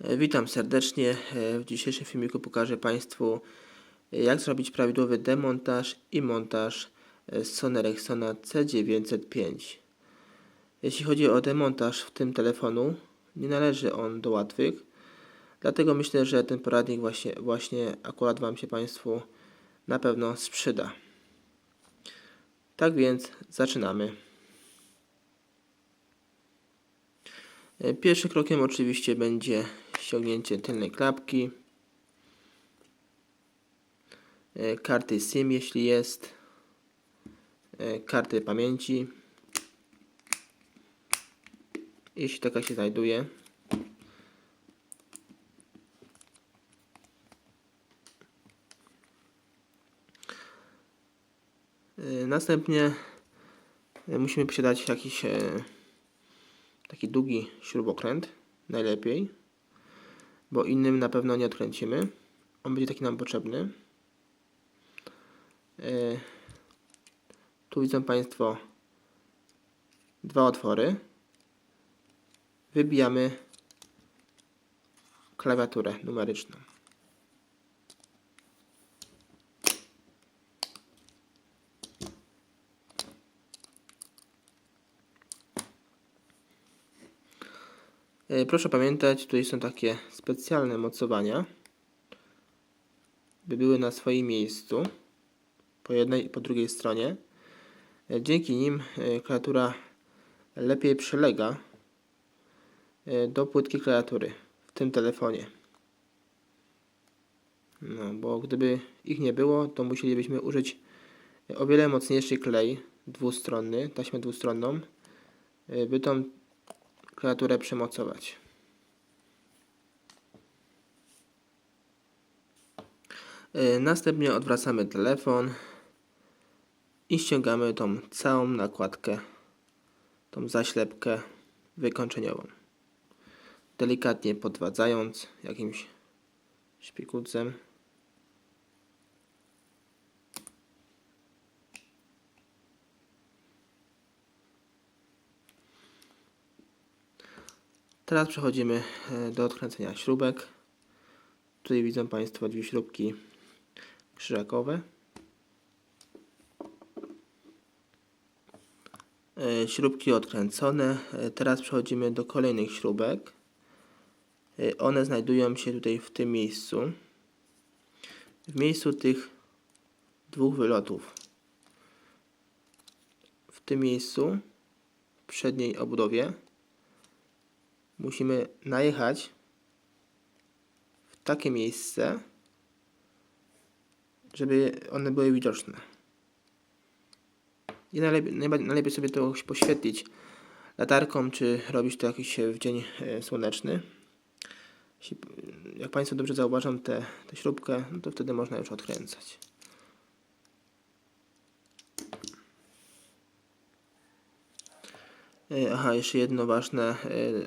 E, Witam serdecznie. E, W dzisiejszym filmiku pokażę Państwu e, jak zrobić prawidłowy demontaż i montaż Sony Ericssona C905. Jeśli chodzi o demontaż w tym telefonu, nie należy on do łatwych, dlatego myślę, że ten poradnik właśnie, właśnie akurat Wam się Państwu na pewno sprzyda. Tak więc zaczynamy. Pierwszym krokiem oczywiście będzie ściągnięcie tylnej klapki, e, karty SIM jeśli jest, e, karty pamięci, jeśli taka się znajduje. E, Następnie musimy posiadać jakiś taki długi śrubokręt, najlepiej, bo innym na pewno nie odkręcimy. On będzie taki nam potrzebny. E, Tu widzą Państwo dwa otwory. Wybijamy klawiaturę numeryczną. Proszę pamiętać, tutaj są takie specjalne mocowania, by były na swoim miejscu, po jednej i po drugiej stronie. E, Dzięki nim e, klawiatura lepiej przylega do płytki klawiatury w tym telefonie. No, bo gdyby ich nie było, to musielibyśmy użyć o wiele mocniejszy klej dwustronny, taśmę dwustronną, by tą klawiaturę przymocować. E, Następnie odwracamy telefon i ściągamy tą całą nakładkę, tą zaślepkę wykończeniową. Delikatnie podwadzając jakimś szpikucem. Teraz przechodzimy e, do odkręcenia śrubek. Tutaj widzą Państwo dwie śrubki krzyżakowe. E, Śrubki odkręcone. E, Teraz przechodzimy do kolejnych śrubek. One znajdują się tutaj w tym miejscu. W miejscu tych dwóch wylotów. W tym miejscu, w przedniej obudowie, musimy najechać w takie miejsce, żeby one były widoczne. I najlepiej, najlepiej sobie to poświetlić latarką, czy robić to jakiś w dzień e, słoneczny. Jeśli, jak Państwo dobrze zauważą tę tę śrubkę, no to wtedy można już odkręcać. Aha, jeszcze jedno ważne.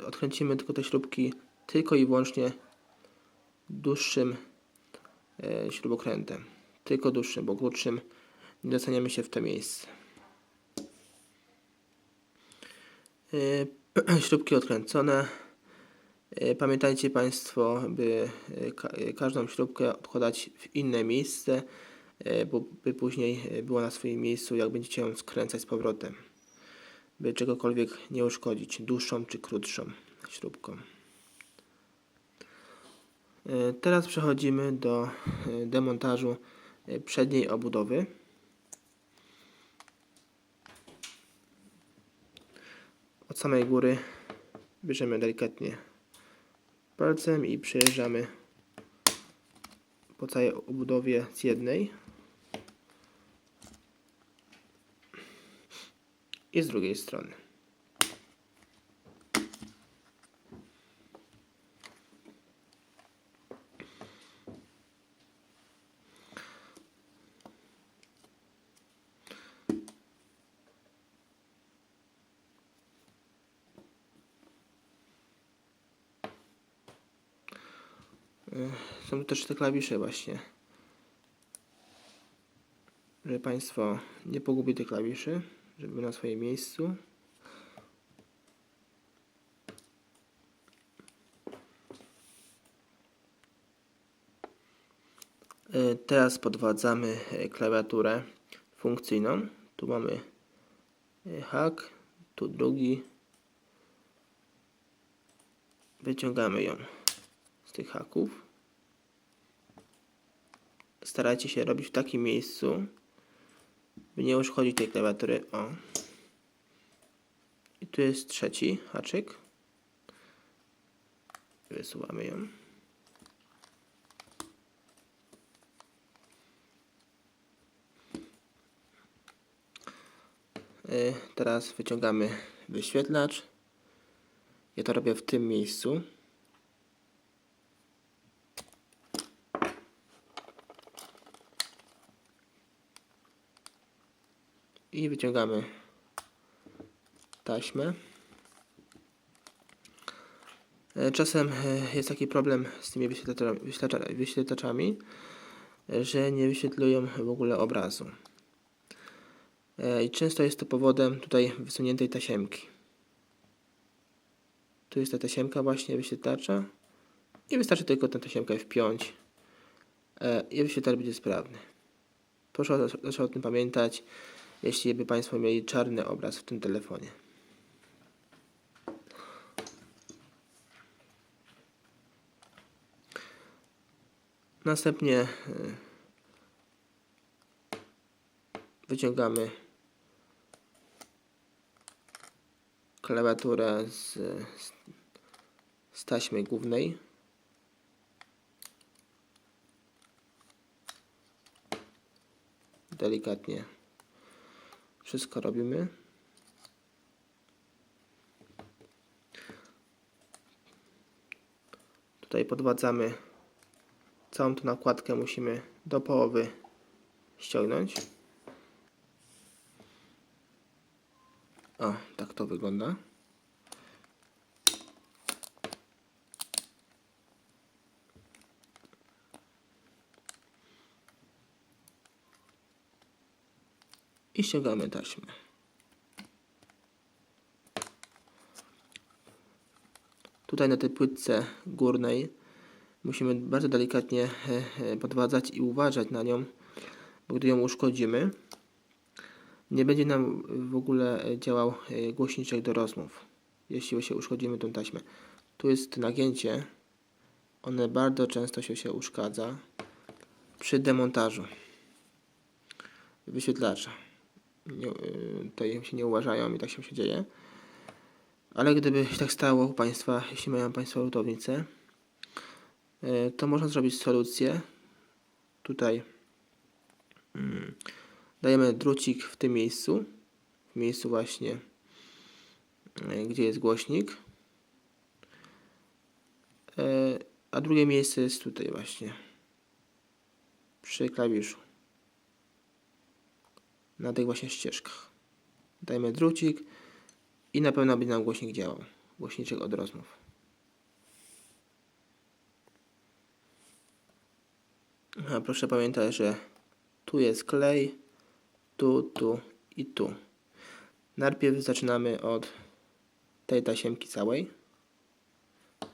e, Odkręcimy tylko te śrubki tylko i wyłącznie dłuższym e, śrubokrętem. Tylko dłuższym, bo krótszym nie dostaniemy się w to miejsce. E, Śrubki odkręcone. E, Pamiętajcie Państwo, by e, ka- e, każdą śrubkę odkładać w inne miejsce, e, by później e, była na swoim miejscu, jak będziecie ją skręcać z powrotem by czegokolwiek nie uszkodzić, dłuższą czy krótszą śrubką. E, Teraz przechodzimy do e, demontażu e, przedniej obudowy. Od samej góry bierzemy delikatnie palcem i przejeżdżamy po całej obudowie z jednej i z drugiej strony. Są tu też te klawisze właśnie. Żeby Państwo nie pogubili tych klawiszy, żeby na swoim miejscu. E, teraz podwadzamy e, klawiaturę funkcyjną. Tu mamy e, hak, tu drugi. Wyciągamy ją z tych haków. Starajcie się robić w takim miejscu, nie uszkodzić tej klawiatury. O. I tu jest trzeci haczyk. Wysuwamy ją. Y, Teraz wyciągamy wyświetlacz. Ja to robię w tym miejscu. I wyciągamy taśmę. E, Czasem e, jest taki problem z tymi wyświetlaczami, że nie wyświetlują w ogóle obrazu. E, I często jest to powodem tutaj wysuniętej tasiemki. Tu jest ta tasiemka właśnie wyświetlacza i wystarczy tylko tę tasiemkę wpiąć i wyświetlacz będzie sprawny. Proszę proszę o tym pamiętać, jeśli by Państwo mieli czarny obraz w tym telefonie. Następnie e, wyciągamy klawiaturę z, z taśmy głównej. Delikatnie wszystko robimy. Tutaj podwadzamy całą tą nakładkę musimy do połowy ściągnąć. O, tak to wygląda. I ściągamy taśmę. Tutaj na tej płytce górnej musimy bardzo delikatnie e, e, podwadzać i uważać na nią, bo gdy ją uszkodzimy, nie będzie nam w ogóle działał e, głośniczek do rozmów, jeśli się uszkodzimy tą taśmę. Tu jest nagięcie, one bardzo często się, się uszkadza przy demontażu wyświetlacza. Nie, e, tutaj się nie uważają i tak się, dzieje. Ale gdyby się tak stało u Państwa, jeśli mają Państwo lutownicę, e, to można zrobić solucję. Tutaj mm, dajemy drucik w tym miejscu, w miejscu właśnie, e, gdzie jest głośnik. A drugie miejsce jest tutaj właśnie, przy klawiszu. Na tych właśnie ścieżkach. Dajmy drucik i na pewno będzie nam głośnik działał. Głośniczek od rozmów. A proszę pamiętać, że tu jest klej, tu, tu i tu. Najpierw zaczynamy od tej tasiemki całej.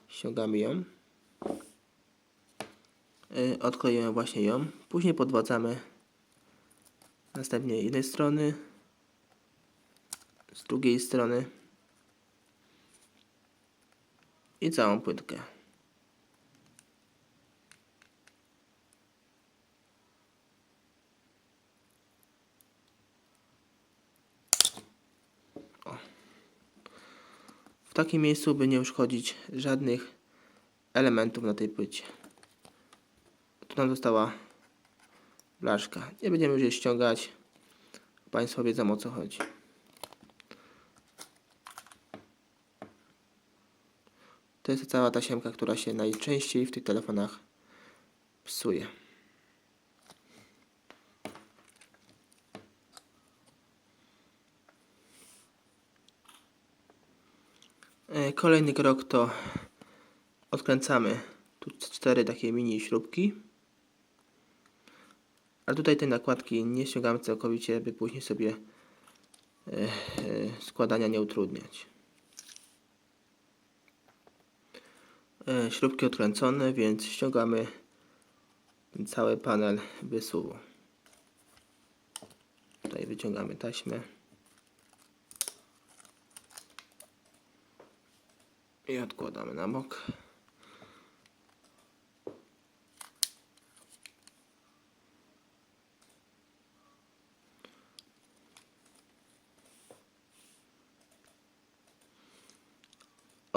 Ściągamy ją. Yy, Odklejemy właśnie ją. Później podwadzamy następnie jednej strony, z drugiej strony i całą płytkę. O. W takim miejscu, by nie uszkodzić żadnych elementów na tej płycie. Tu nam została blaszka. Nie będziemy już jej ściągać. Państwo wiedzą o co chodzi. To jest cała tasiemka, która się najczęściej w tych telefonach psuje. E, Kolejny krok to odkręcamy tu cztery takie mini śrubki. Ale tutaj tej nakładki nie ściągamy całkowicie, by później sobie e, e, składania nie utrudniać. E, śrubki odkręcone, więc ściągamy cały panel wysuwu. Tutaj wyciągamy taśmę. I odkładamy na bok.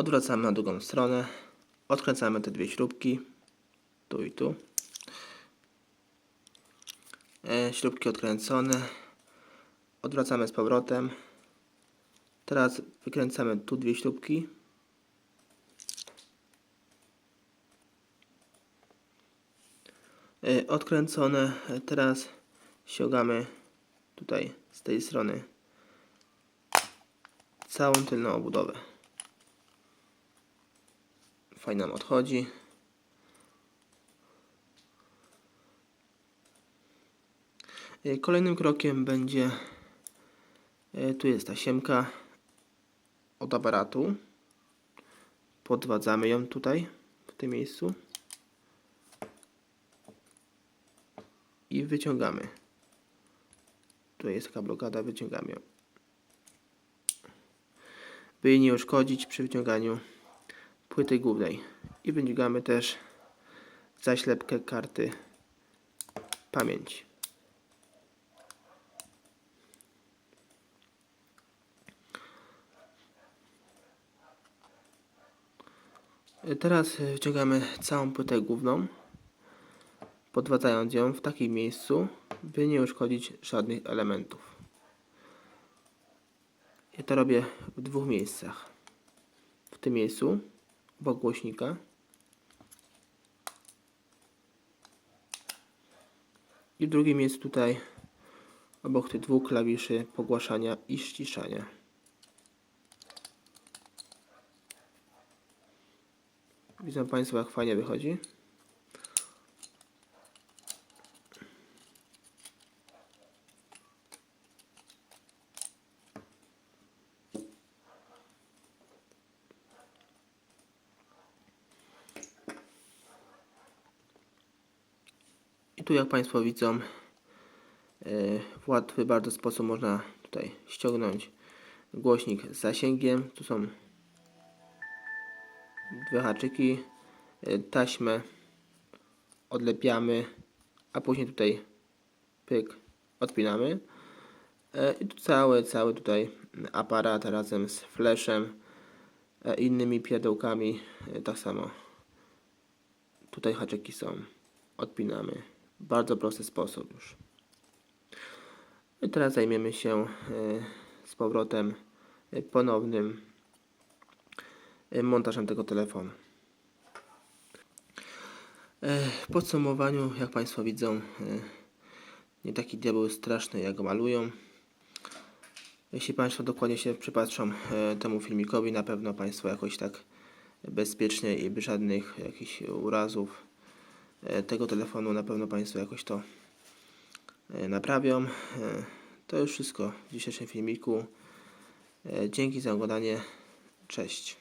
Odwracamy na drugą stronę. Odkręcamy te dwie śrubki. Tu i tu. E, śrubki odkręcone. Odwracamy z powrotem. Teraz wykręcamy tu dwie śrubki. E, odkręcone. E, Teraz ściągamy tutaj z tej strony całą tylną obudowę. Fajnie nam odchodzi. E, Kolejnym krokiem będzie e, tu jest tasiemka od aparatu. Podwadzamy ją tutaj w tym miejscu i wyciągamy. Tutaj jest taka blokada, wyciągamy ją. By jej nie uszkodzić przy wyciąganiu płyty głównej. I wyciągamy też zaślepkę karty pamięci. Teraz wyciągamy całą płytę główną, podwadzając ją w takim miejscu, by nie uszkodzić żadnych elementów. Ja to robię w dwóch miejscach. W tym miejscu, obok głośnika. I drugim miejscu tutaj, obok tych dwóch klawiszy pogłaszania i ściszania. Widzą Państwo, jak fajnie wychodzi. I tu, jak Państwo widzą, e, w łatwy bardzo sposób można tutaj ściągnąć głośnik z zasięgiem. Tu są dwie haczyki, y, taśmę odlepiamy, a później tutaj pyk odpinamy. E, I tu cały, cały tutaj aparat razem z flashem, e, innymi pierdołkami, e, tak samo. Tutaj haczyki są, odpinamy. Bardzo prosty sposób już. I teraz zajmiemy się z powrotem ponownym y, montażem tego telefonu. E, W podsumowaniu, jak Państwo widzą, e, nie taki diabeł straszny, jak go malują. Jeśli Państwo dokładnie się przypatrzą e, temu filmikowi, na pewno Państwo jakoś tak bezpiecznie i bez żadnych jakichś urazów e, tego telefonu, na pewno Państwo jakoś to e, naprawią. E, To już wszystko w dzisiejszym filmiku. E, Dzięki za oglądanie. Cześć.